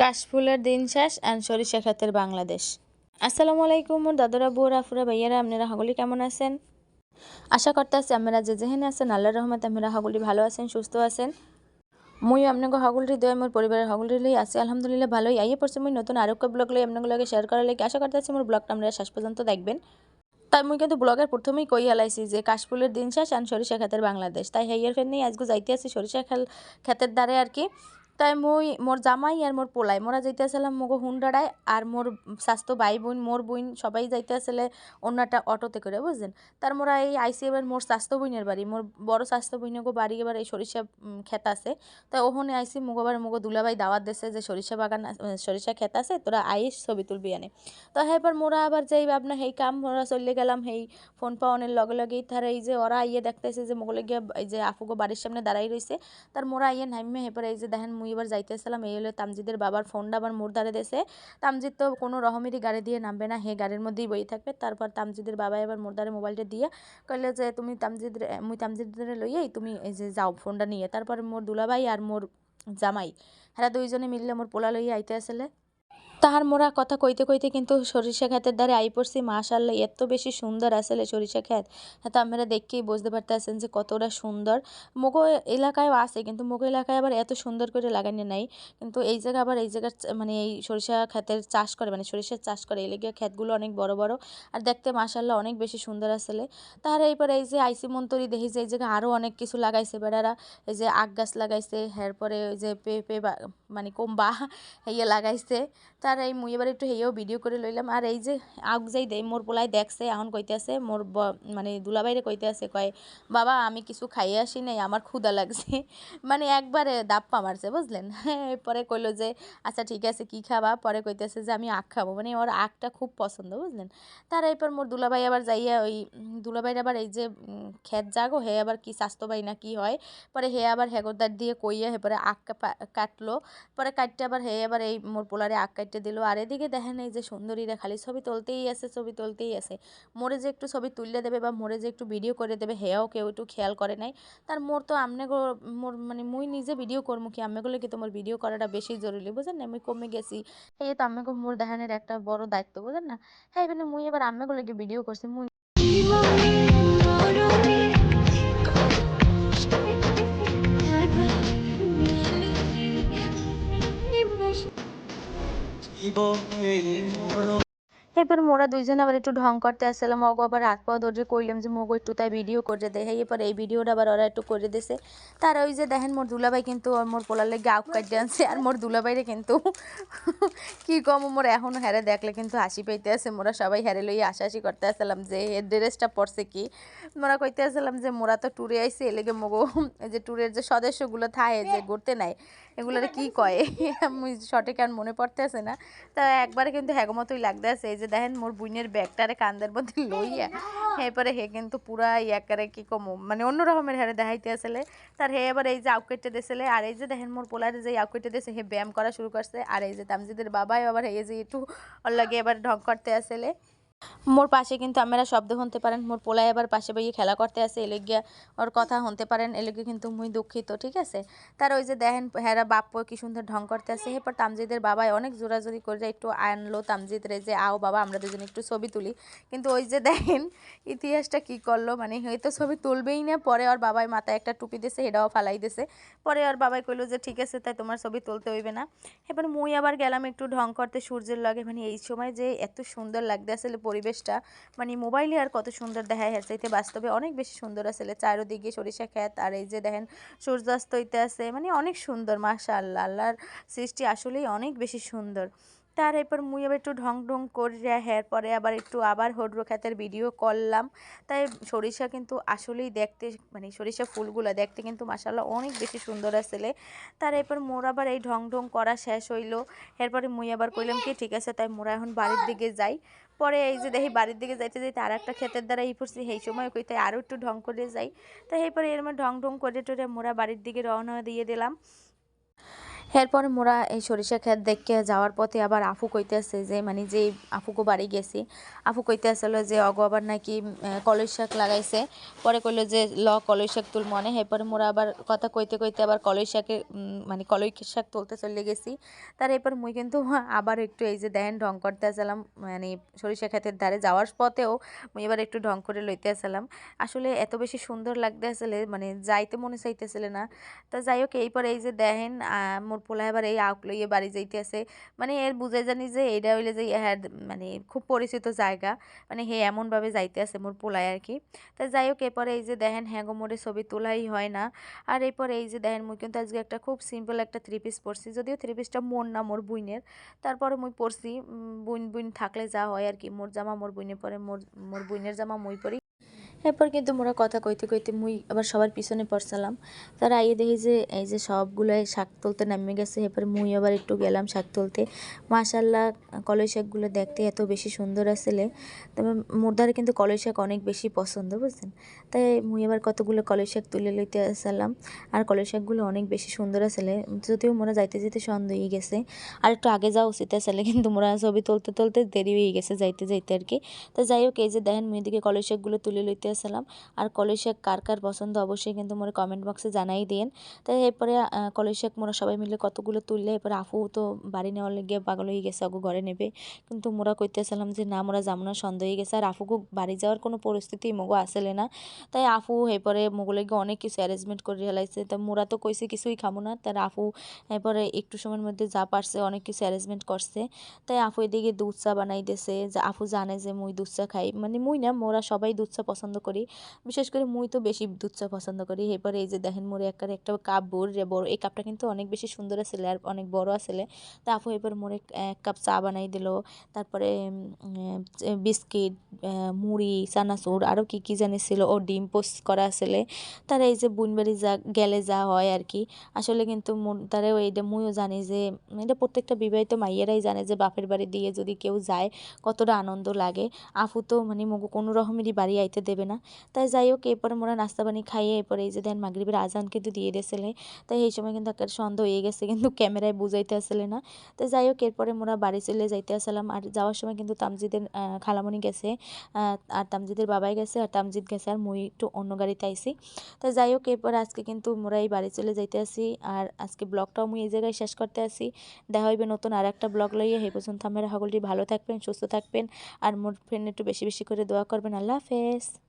কাশফুলের দিন শেষ অ্যান্ড সরিষা খাতের বাংলাদেশ। আসসালামু আলাইকুম দাদরা বউরা আফুরা, ভাইয়ারা, আপনারা হাগুলি কেমন আছেন? আশা করতেছি আপনারা যে যেখানে আছেন আল্লাহ রহমত আপনারা হাগুলি ভালো আছেন, সুস্থ আছেন। মুই আপনাকে হাগুলটি দেয়, মোর পরিবারের হাগুলটি লই আছি, আলহামদুলিল্লাহ ভালোই। আইয়ে পড়ছে মুই নতুন আরও একটা ব্লগ লই আপনাদের শেয়ার করার লাগে। আশা করতেছি মোর ব্লগটা আপনারা শেষ পর্যন্ত দেখবেন। তাই মুই কিন্তু ব্লগের প্রথমেই কই হালাইছি যে, কাশফুলের দিন শেষ আর সরিষা খাতের বাংলাদেশ। তাই হেয়ার ফের নেই আজকে যাইতে আছি সরিষা খেল ক্ষেতের দ্বারে আর কি। তাই মই মোর জামাই আর মোর পোলাই। মোরা যাইতে আসলাম মগো হুন্ডাড়ায় আর মোর স্বাস্থ্য ভাই বোন মোর বোন, সবাই যাইতে আসলে অন্য একটা অটোতে করে বুঝলেন তার মোরা এই আইসি এবার মোর স্বাস্থ্য বইনের বাড়ি মোর বড় স্বাস্থ্য বইনগো বাড়ি এবার এই সরিষা ক্ষেত আছে। তাই ওখানে আইসি মুগোবার মুগো দুলাভাই দাওয়াত দেশে যে সরিষা বাগান সরিষা ক্ষেত আছে তোরা আইস ছবি তুলবি আনে। তো হ্যাঁ এবার মোরা আবার যাই আপনার সেই কাম মোরা চলে গেলাম, সেই ফোন পাওয়ানোর লগে লগেই তার এই যে ওরা ইয়ে দেখতেছে যে মোগলে গিয়ে এই যে আফুগো বাড়ির সামনে দাঁড়াই রয়েছে তার মোরা ইয়ে নাইমে হেপরে এই যে দেখেন মুই এবার যাইতেছিলাম, এই হলো তামজিদের বাবার ফোনটা আবার মোর ধারে দেশে তামজিদ তো কোনো রহমেরই গাড়ি দিয়ে নামবে না, হে গাড়ির মধ্যেই বই থাকবে। তারপর তামজিদের বাবা এবার মোর ধারে মোবাইলটা দিয়ে কইলে যে, তুমি তামজিদ মুই তামজিদের লইয়াই তুমি যে যাও ফোনটা নিয়ে। তারপর মোর দুলাভাই আর মোর জামাই হ্যাঁ দুইজনে মিললে মোর পোলা লইয়া আইতে আসলে। তাহার মোরা কথা কইতে কইতে কিন্তু সরিষা ক্ষেতের দ্বারে আই পড়ছি। মাশাল্লাহ, এত বেশি সুন্দর আসলে সরিষা হ্যাঁ তো আপনারা দেখেই বুঝতে পারতেছেন যে কতটা সুন্দর। মোগো এলাকায়ও আছে, কিন্তু মোগো এলাকায় আবার এত সুন্দর করে লাগানো নাই। কিন্তু এই জায়গা আবার এই জায়গার মানে এই সরিষা ক্ষেতের চাষ করে মানে সরিষার চাষ করে। এই লেগে ক্ষেতগুলো অনেক বড় বড়। আর দেখতে মাশাল্লাহ অনেক বেশি সুন্দর আসলে তাহার এইপরে এই যে আইসি মন্তরি দেখি যে এই জায়গায় আরও অনেক কিছু লাগাইছে বেড়ারা। এই যে আখ গাছ লাগাইছে, এরপরে ওই যে পেঁপে বা মানে কোম্বা ইয়ে লাগাইছে। তার এই মুই এবার একটু হেয়েও ভিডিও করে লইলাম। আর এই যে আগ যাই দেই, মোর পোলাই দেখছে, এখন কইতে আছে মোর মানে দুলাবাইরে কইতে আছে কয়, বাবা, আমি কিছু খাইয়ে আসি নাই, আমার ক্ষুদা লাগছে। মানে একবারে দাপ্পা মারছে, বুঝলেন? পরে কইলো যে আচ্ছা ঠিক আছে, কি খাবা? পরে কইতেছে যে, আমি আখ খাব। মানে ওর আখটা খুব পছন্দ, বুঝলেন? তার এরপর মোর দুলাভাই আবার যাইয়া ওই দুলাভাইয়ের আবার এই যে খেত জাগো হে আবার কি স্বাস্থ্য ভাই না কি হয়? পরে হে আবার হেগোদার দিয়ে কইয়া হে পরে আখ কাটলো। পরে কাটতে আবার হে, আবার এই মোর পোলারে আগ কাটতে দিল। আর এদিকে দেখেন এই যে সুন্দরীরা খালি ছবি তুলতেই আছে, ছবি তুলতেই আছে। মোরে যে একটু ছবি তুললে দেবে বা মোরে যে একটু ভিডিও করে দেবে হেয়াও কেউ একটু খেয়াল করে নাই। তার মোর তো আমনে মোর মানে মুই নিজে ভিডিও করব কি, আমনে গেলে কি তোমার ভিডিও করাটা বেশি জরুরি, বুঝেন না? আমি কমে গেছি। এই তো আমনে গো মোর দেখানের একটা বড় দায়িত্ব, বুঝেন না? হ্যাঁ এখানে মুই এবার আমনে গেলে কি ভিডিও করছি, মুই এবার মোরা দুইজন আবার একটু ঢং করতে আসছিলাম ওগো আবার হাত পা ধরে কইলাম যে মগো একটু তাই ভিডিও করে দে এই এবার এই ভিডিওটা আবার ওরা একটু করে দিছে। তার ওই যে দেখেন মোর দুলাভাই কিন্তু মোর পোলার লেগে আউক কাটতে আনছে আর মোর দুলাভাইরে কিন্তু কি কম মোর এখনও হ্যারে দেখলে কিন্তু হাসি পাইতে আছে। মোরা সবাই হ্যারে লইয়া হাসাহাসি করতে আসছিলাম যে এর ড্রেসটা পরছে কি? মোরা কইতে আসছিলাম যে মোরা তো ট্যুরে আইসি এলেগে মগো যে ট্যুরের যে সদস্যগুলো থাকে যে ঘুরতে নাই এগুলোরে কি কয়? সঠিক আর মনে পড়তে আছে না। তা একবারে কিন্তু হ্যাগো মতোই লাগতে আছে এই যে দেখেন, মোর বুইনের ব্যাগটারে কান্দের মধ্যে লইয়া এরপরে হে কিন্তু পুরা ইয়াকারে কি কম মানে অন্য রকমের হারে দেখাইতে আসলে। তার হে এবার এই যে আউকেটে দিয়েছিলে, আর এই যে দেখেন, মোর পোলারে যে আউকেটে দিয়েছে, হে ব্যায়াম করা শুরু করছে। আর এই যে তামজিদের বাবাই আবার এই যে একটু লাগে এবার ঢং করতে আসলে। মোর পাশে কিন্তু আপনারা শব্দ শুনতে পারেন। মোর পোলাই আবার পাশে বইয়ে খেলা করতে আসে এলেগিয়া ওর কথা শুনতে পারেন এলেগে কিন্তু মুই দুঃখিত, ঠিক আছে? তার ওই যে দেখেন, হেরা বাপ কি সুন্দর ঢং করতে আসে। এরপর তামজিদের বাবাই অনেক জোরাজোরি করে একটু আনলো তামজিদ রে যে, আও বাবা, আমরা দুজন একটু ছবি তুলি। কিন্তু ওই যে দেখেন, ইতিহাসটা কি করল মানে হয়তো ছবি তুলবেই না, পরে ওর বাবাই মাথায় একটা টুপি দিছে এটাও ফালাই দিছে। পরে ওর বাবাই কইলো যে, ঠিক আছে, তাই তোমার ছবি তুলতে হইবে না। এবার মুই আবার গেলাম একটু ঢং করতে, সূর্যের লগে মানে এই সময় যে এত সুন্দর লাগতে আসলে পরিবেশটা। মানে মোবাইলে আর কত সুন্দর দেখায় যায় সাইতে বাস্তবে অনেক বেশি সুন্দর আসলে চারোদিকে সরিষা ক্ষেত, আর এই যে দেখেন সূর্যাস্ত হইতে আছে মানে অনেক সুন্দর মাশা আল্লাহ আল্লাহর সৃষ্টি আসলেই অনেক বেশি সুন্দর। তার এরপর মুই আবার একটু ঢং ঢং করে হের পরে আবার একটু আবার হড্র ক্ষেতের ভিডিও করলাম। তাই সরিষা কিন্তু আসলেই দেখতে মানে সরিষা ফুলগুলো দেখতে কিন্তু মাসাল্লাহ অনেক বেশি সুন্দর আসলে। তার এরপর মোর আবার এই ঢং ঢং করা শেষ হইল। এরপরে মুই আবার কইলাম কি, ঠিক আছে, তাই মোরা এখন বাড়ির দিকে যাই। পরে এই যে দেখি বাড়ির দিকে যাইতে যাইতে আর একটা ক্ষেতের দ্বারা এই পড়ছি, সেই সময় কই তাই আরও একটু ঢং করে যাই। তাই এরপরে এর মধ্যে ঢং ঢং করে টরে মোরা বাড়ির দিকে রওনা দিয়ে দিলাম। এরপরে মোরা এই সরিষা ক্ষেত দেখে যাওয়ার পথে আবার আফু কইতেছে যে মানে যে আফুকো বাড়ি গেছি, আফু কইতে আসলো যে, অগো আবার নাকি কলই শাক লাগাইছে। পরে কইলো যে, ল কলই শাক তুল মনে এরপরে মোরা আবার কথা কইতে কইতে আবার কলই শাকে মানে কলই শাক তুলতে চলে গেছি। তার এরপর মুই কিন্তু আবার একটু এই যে দেন, ঢং করতে আসলাম মানে সরিষা ক্ষেতের ধারে যাওয়ার পথেও মুই এবার একটু ঢং করে লইতে আসলাম আসলে এত বেশি সুন্দর লাগতে আসলে মানে যাইতে মনে চাইতেছিল না। তা যাই হোক, এইপর এই যে দেখেন মোর পোলা এবার এই আউক লইয়ে বাড়ি যাইতেছে। মানে এর বুঝে জানি যে এইটা হইলে যে হ্যাঁ মানে খুব পরিচিত জায়গা। মানে হে এমনভাবে যাইতে আছে মোর পোলায় আর কি তা যাই হোক, এরপরে এই যে দেখেন হ্যাঁ গো ছবি তোলাই হয় না। আর এরপর এই যে দেখেন, মুই কিন্তু আজকে একটা খুব সিম্পল একটা থ্রি পিস পরছি। যদিও থ্রি পিসটা মোর না মোর বুইনের। তারপরে মুই পরছি বুইন বুইন থাকলে যা হয় আর কি মোর জামা মোর বুইনে পরে, মোর মোর বুইনের জামা মুই পরি। এরপর কিন্তু মোরা কথা কইতে কইতে মুই আবার সবার পিছনে পড়ছিলাম। তারা আইয়ে দেখি যে এই যে সবগুলোই শাক তুলতে নামে গেছে, এরপর মুই আবার একটু গেলাম শাক তুলতে। মাশাল্লাহ কলই শাকগুলো দেখতে এত বেশি সুন্দর আসলে। তবে মোর দ্বারা কিন্তু কলই শাক অনেক বেশি পছন্দ, বুঝছেন? তাই মুই আবার কতগুলো কলই শাক তুলে লইতে আসলাম, আর কলই শাকগুলো অনেক বেশি সুন্দর আসলে। যদিও মোরা যাইতে যেতে হয়ে গেছে, আর একটু আগে যাওয়া উচিত আসলে, কিন্তু মোরা ছবি তুলতে তুলতে দেরি হয়ে গেছে যাইতে যাইতে আর কি। তো যাই হোক, এই যে দেখেন মেয়েদিকে কলই শাকগুলো তুলে লইতে আসলাম আর কলই শাক কার কার পছন্দ অবশ্যই কিন্তু মোরা কমেন্ট বক্সে জানাই দিন। তাই এরপরে কলই মোরা সবাই মিলে কতগুলো তুললে, এরপরে আফু তো বাড়ি নেওয়ার লেগে পাগল হয়ে গেছে অগু ঘরে নেবে। কিন্তু মোরা কইতেছিলাম যে, না, মোরা যাব না, সন্দেহ হয়ে গেছে। আর আফুকু বাড়ি যাওয়ার কোনো পরিস্থিতি মগু আসলে না। তাই আফু এরপরে মোগুলোকে অনেক কিছু অ্যারেঞ্জমেন্ট করে হেলাইছে তা মোরা তো কইছে কিছুই খাব না। তার আফু এরপরে একটু সময়ের মধ্যে যা পারছে, অনেক কিছু অ্যারেঞ্জমেন্ট করছে। তাই আফু এদিকে দুধ চা বানাই দিয়েছে যে আফু জানে যে, মুই দুধ চা খাই। মানে মুই না, মোরা সবাই দুধ চা পছন্দ করি। বিশেষ করে মুই তো বেশি দুধ চা পছন্দ করি। এরপরে এই যে দেখেন মোরে একটা একটা কাপ বোর রে বড়, এই কাপটা কিন্তু অনেক বেশি সুন্দর আসলে আর অনেক বড় আসলে। তা আপু এবার মোরে এক কাপ চা বানাই দিল। তারপরে বিস্কিট মুড়ি, চানাচুর আরও কি কি জানি ছিল, ও ডিম পোস্ট করা আসলে। তারা এই যে বুনবাড়ি যা, গেলে যা হয় আর কি। আসলে কিন্তু তারাও এইটা মুইও জানি যে, এটা প্রত্যেকটা বিবাহিত মাইয়েরাই জানে যে বাপের বাড়ি দিয়ে যদি কেউ যায়, কতটা আনন্দ লাগে। আফু তো মানে মগু কোনো রকমেরই বাড়ি আইতে দেবে না। তাই যাই হোক, এরপরে মোরা নাস্তা পানি খাইয়ে এরপরে এই যে দেন মাগরিবের আজান কিন্তু দিয়ে দিয়েছিলে। তাই এই সময় কিন্তু একটা সন্দেহ হয়ে গেছে, কিন্তু ক্যামেরায় বুঝাইতে আসলে না। তাই যাই হোক, এরপরে মোরা বাড়ি চলে যাইতে আসলাম। আর যাওয়ার সময় কিন্তু তামজিদের খালামণি গেছে আর তামজিদের বাবাই গেছে, আর তামজিদ গেছে, আর মুই একটু অন্য গাড়িতে আইসি তো যাই হোক, এরপর আজকে কিন্তু মোরা এই বাড়ি চলে যাইতে আসি। আর আজকে ব্লগটাও মুই এই জায়গায় শেষ করতে আসি। দেখা হইবে নতুন আর একটা ব্লগ লইয়ে। এই পর্যন্ত আমরা সকলটি ভালো থাকবেন, সুস্থ থাকবেন। আর মোর ফ্রেন্ড একটু বেশি বেশি করে দোয়া করবেন। আল্লাহ হাফেজ।